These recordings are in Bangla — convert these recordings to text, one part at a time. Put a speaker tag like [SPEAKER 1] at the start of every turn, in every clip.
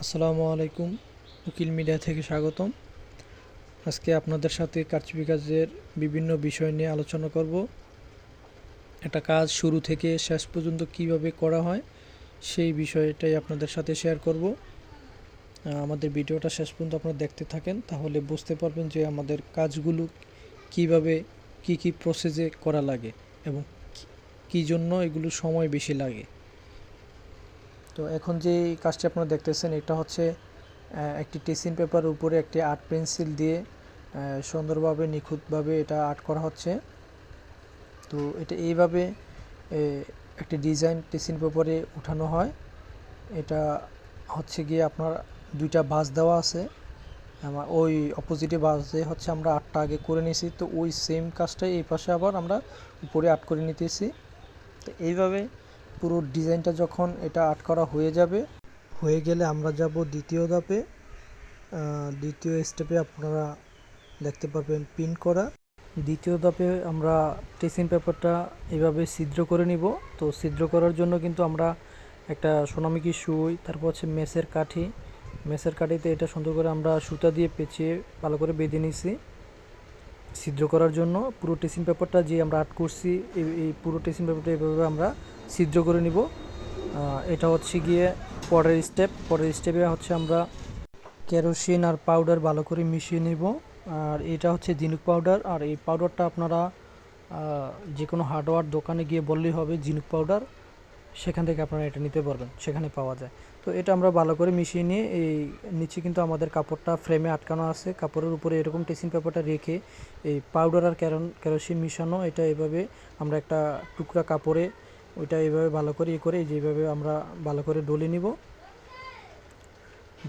[SPEAKER 1] আসসালামু আলাইকুম, উকিল মিডিয়া থেকে স্বাগতম। আজকে আপনাদের সাথে কারচুপি কাজের বিভিন্ন বিষয় নিয়ে আলোচনা করব। একটা কাজ শুরু থেকে শেষ পর্যন্ত কীভাবে করা হয়, সেই বিষয়টাই আপনাদের সাথে শেয়ার করব। আমাদের ভিডিওটা শেষ পর্যন্ত আপনারা দেখতে থাকেন, তাহলে বুঝতে পারবেন যে আমাদের কাজগুলো কীভাবে, কি কি প্রসেসে করা লাগে এবং কি- জন্য এগুলো সময় বেশি লাগে। তো এখন যে কাজটি আপনারা দেখতেছেন, এটা হচ্ছে একটি টিসিন পেপার উপরে একটি আর্ট পেন্সিল দিয়ে সুন্দরভাবে, নিখুঁতভাবে এটা আর্ট করা হচ্ছে। তো এটা এইভাবে একটি ডিজাইন টিসিন পেপারে উঠানো হয়। এটা হচ্ছে গিয়ে আপনার দুইটা বাস দেওয়া আছে। আমার ওই অপোজিটে বাসে হচ্ছে আমরা আটটা আগে করে নিয়েছি। তো ওই সেম কাজটাই এই পাশে আবার আমরা উপরে আট করে নিতেছি। তো এইভাবে পুরো ডিজাইনটা যখন এটা আট করা হয়ে যাবে, হয়ে গেলে আমরা যাব দ্বিতীয় ধাপে। দ্বিতীয় স্টেপে আপনারা দেখতে পাবেন পিন করা। দ্বিতীয় ধাপে আমরা টেসিন পেপারটা এভাবে ছিদ্র করে নিব। তো ছিদ্র করার জন্য কিন্তু আমরা একটা সোনামিকি সুই, তারপর হচ্ছে মেসের কাঠি। মেসের কাঠিতে এটা সুন্দর করে আমরা সুতা দিয়ে পেঁচিয়ে ভালো করে বেঁধে নিছি। ছিদ্র করার জন্য পুরো টেসিন পেপারটা যে আমরা আর্ট করছি, এই পুরো টেসিন পেপারটা এভাবে আমরা ছিদ্র করে নিব। এটা হচ্ছে গিয়ে পরের স্টেপ। পরের স্টেপে হচ্ছে আমরা কেরোসিন আর পাউডার ভালো করে মিশিয়ে নিব। আর এটা হচ্ছে জিনুক পাউডার। আর এই পাউডারটা আপনারা যে কোনো হার্ডওয়ার দোকানে গিয়ে বললেই হবে জিনুক পাউডার। সেখান থেকে আপনারা এটা নিতে পারবেন, সেখানে পাওয়া যায়। তো এটা আমরা ভালো করে মিশিয়ে নিয়ে এই নিচে কিন্তু আমাদের কাপড়টা ফ্রেমে আটকানো আছে। কাপড়ের উপরে এরকম টেসিন পেপারটা রেখে এই পাউডার আর ক্যারন কেরোসিন মিশানো, এটা এভাবে আমরা একটা টুকরা কাপড়ে ওইটা এইভাবে ভালো করে ইয়ে করে যেভাবে আমরা ভালো করে ডলে নিব।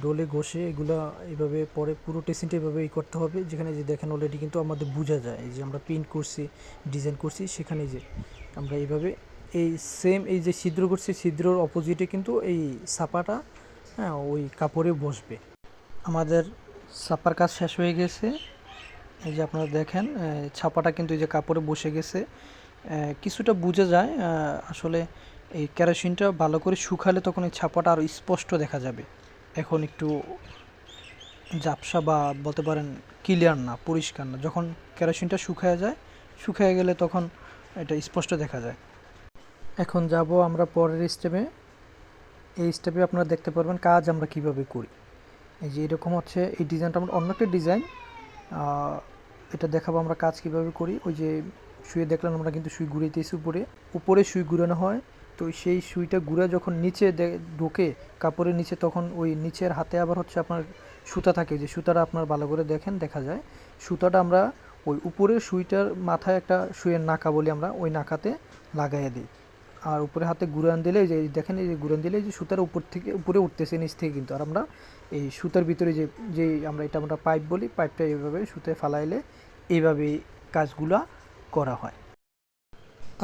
[SPEAKER 1] ডলে ঘষে এগুলো এইভাবে পরে পুরো টেসিনটা এভাবে ই করতে হবে, যেখানে যে দেখেন অলরেডি কিন্তু আমাদের বোঝা যায়। যে আমরা প্রিন্ট করছি ডিজাইন করছি, সেখানে যে আমরা এইভাবে এই সেম এই যে ছিদ্র করছি, ছিদ্রর অপোজিটে কিন্তু এই ছাপাটা হ্যাঁ ওই কাপড়ে বসবে। আমাদের ছাপার কাজ শেষ হয়ে গেছে। এই যে আপনারা দেখেন ছাপাটা কিন্তু এই যে কাপড়ে বসে গেছে। কিছুটা বুঝে যায় আসলে এই কেরোসিনটা ভালো করে শুকালে তখন এই ছাপাটা আরও স্পষ্ট দেখা যাবে। এখন একটু ঝাপসা বা বলতে পারেন ক্লিয়ার না, পরিষ্কার না। যখন কেরোসিনটা শুকায় যায়, শুকিয়ে গেলে তখন এটা স্পষ্ট দেখা যায়। এখন যাব আমরা পরের স্টেপে এই স্টেপে আপনারা দেখতে পারবেন কাজ আমরা কীভাবে করি। এই যে এরকম হচ্ছে, এই ডিজাইনটা আমরা অন্য একটা ডিজাইন এটা দেখাবো আমরা কাজ কীভাবে করি। ওই যে শুয়ে দেখলাম আমরা কিন্তু সুই ঘুরাইতেছি উপরে। উপরে সুই ঘুরানো হয়, তো সেই সুইটা ঘুরে যখন নিচে ঢোকে, কাপড়ের নিচে তখন ওই নিচের হাতে আবার হচ্ছে আপনার সুতা থাকে। যে সুতাটা আপনার ভালো করে দেখেন, দেখা যায়। সুতাটা আমরা ওই উপরের সুইটার মাথায় একটা সুইয়ের নাকা বলি আমরা, ওই নাকাতে লাগাইয়ে দিই। আর উপরে হাতে গুড়ান দিলে যে, দেখেন এই যে গুড়ান দিলে যে সুতার উপর থেকে, উপরে উঠতেছে নিচ থেকে কিন্তু। আর আমরা এই সুতার ভিতরে যে যে আমরা এটা আমরা পাইপ বলি, পাইপটা এইভাবে সুতায় ফালাইলে এইভাবে কাজগুলা করা হয়।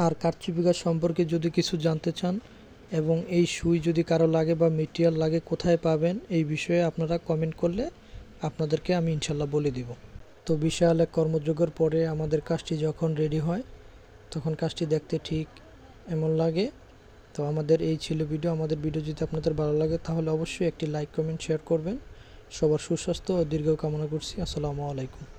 [SPEAKER 1] আর কারচুপি গাছ সম্পর্কে যদি কিছু জানতে চান এবং এই সুই যদি কারও লাগে বা মেটেরিয়াল লাগে, কোথায় পাবেন এই বিষয়ে আপনারা কমেন্ট করলে আপনাদেরকে আমি ইনশাল্লাহ বলে দিব। তো বিশাল এক কর্মযোগের পরে আমাদের কাজটি যখন রেডি হয়, তখন কাজটি দেখতে ঠিক এমন লাগে। তো আমাদের এই ছিল ভিডিও। আমাদের ভিডিও যদি আপনাদের ভালো লাগে, তাহলে অবশ্যই একটি লাইক, কমেন্ট, শেয়ার করবেন। সবার সুস্বাস্থ্য ও দীর্ঘ কামনা করছি। আসসালামু আলাইকুম।